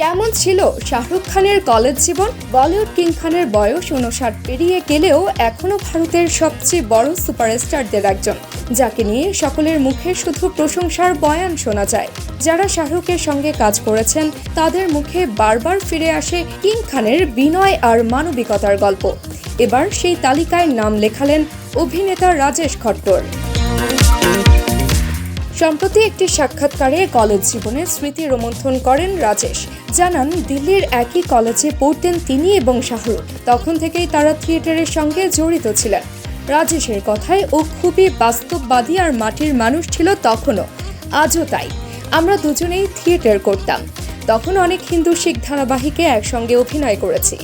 কেমন ছিল শাহরুখ খানের কলেজ জীবন? বলিউড কিং খানের বয়স উনষাট পেরিয়ে গেলেও এখনও ভারতের সবচেয়ে বড় সুপারস্টারদের একজন, যাকে নিয়ে সকলের মুখে শুধু প্রশংসার বয়ান শোনা যায়। যারা শাহরুখের সঙ্গে কাজ করেছেন, তাদের মুখে বারবার ফিরে আসে কিং খানের বিনয় আর মানবিকতার গল্প। এবার সেই তালিকায় নাম লেখালেন অভিনেতা রাজেশ খট্টর। সম্প্রতি একটি সাক্ষাৎকারে কলেজ জীবনের স্মৃতি রোমন্থন করেন রাজেশ। জানান, দিল্লির একই কলেজে পড়তেন তিনি এবং শাহরুখ। তখন থেকেই তারা থিয়েটারের সঙ্গে জড়িত ছিলেন। রাজেশের কথায় ও খুবই বাস্তববাদী আর মাটির মানুষ ছিল তখনও। আজও তাই। আমরা দুজনেই থিয়েটার করতাম। তখন অনেক হিন্দু শিখ ধারাবাহিকে একসঙ্গে অভিনয় করেছি।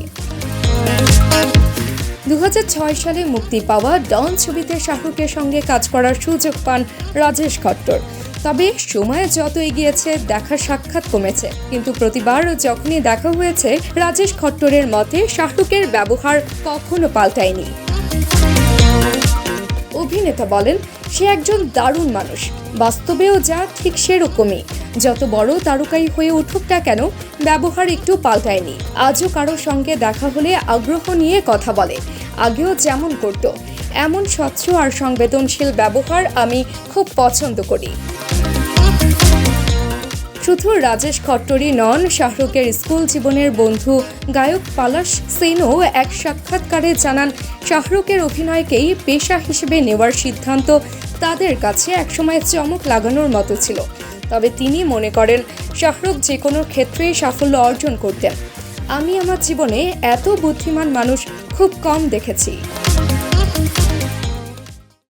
দু হাজার ছয় সালে মুক্তি পাওয়া ডন ছবিতে শাহরুখের সঙ্গে কাজ করার সুযোগ পান রাজেশ খট্টর। তবে সময় যত এগিয়েছে, দেখা সাক্ষাৎ কমেছে। কিন্তু প্রতিবার যখনই দেখা হয়েছে, রাজেশ খট্টরের মতে শাহরুখের ব্যবহার কখনো পাল্টায়নি। অভিনেতা বলেন সে একজন দারুণ মানুষ। বাস্তবেও যা, ঠিক সেরকমই। যত বড় তারকাই হয়ে উঠুক না কেন, ব্যবহার একটু পাল্টায়নি। আজও কারও সঙ্গে দেখা হলে আগ্রহ নিয়ে কথা বলে। আগেও যেমন করত, এমন স্বচ্ছ আর সংবেদনশীল ব্যবহার আমি খুব পছন্দ করি। শুধু রাজেশ খট্টরি নন, শাহরুখের স্কুল জীবনের বন্ধু গায়ক পালাশ সেনও এক সাক্ষাৎকারে জানান, শাহরুখের অভিনয়কেই পেশা হিসেবে নেওয়ার সিদ্ধান্ত তাদের কাছে একসময় চমক লাগানোর মতো ছিল। তবে তিনি মনে করেন, শাহরুখ যে কোনো ক্ষেত্রেই সাফল্য অর্জন করতেন। আমি আমার জীবনে এত বুদ্ধিমান মানুষ খুব কম দেখেছি।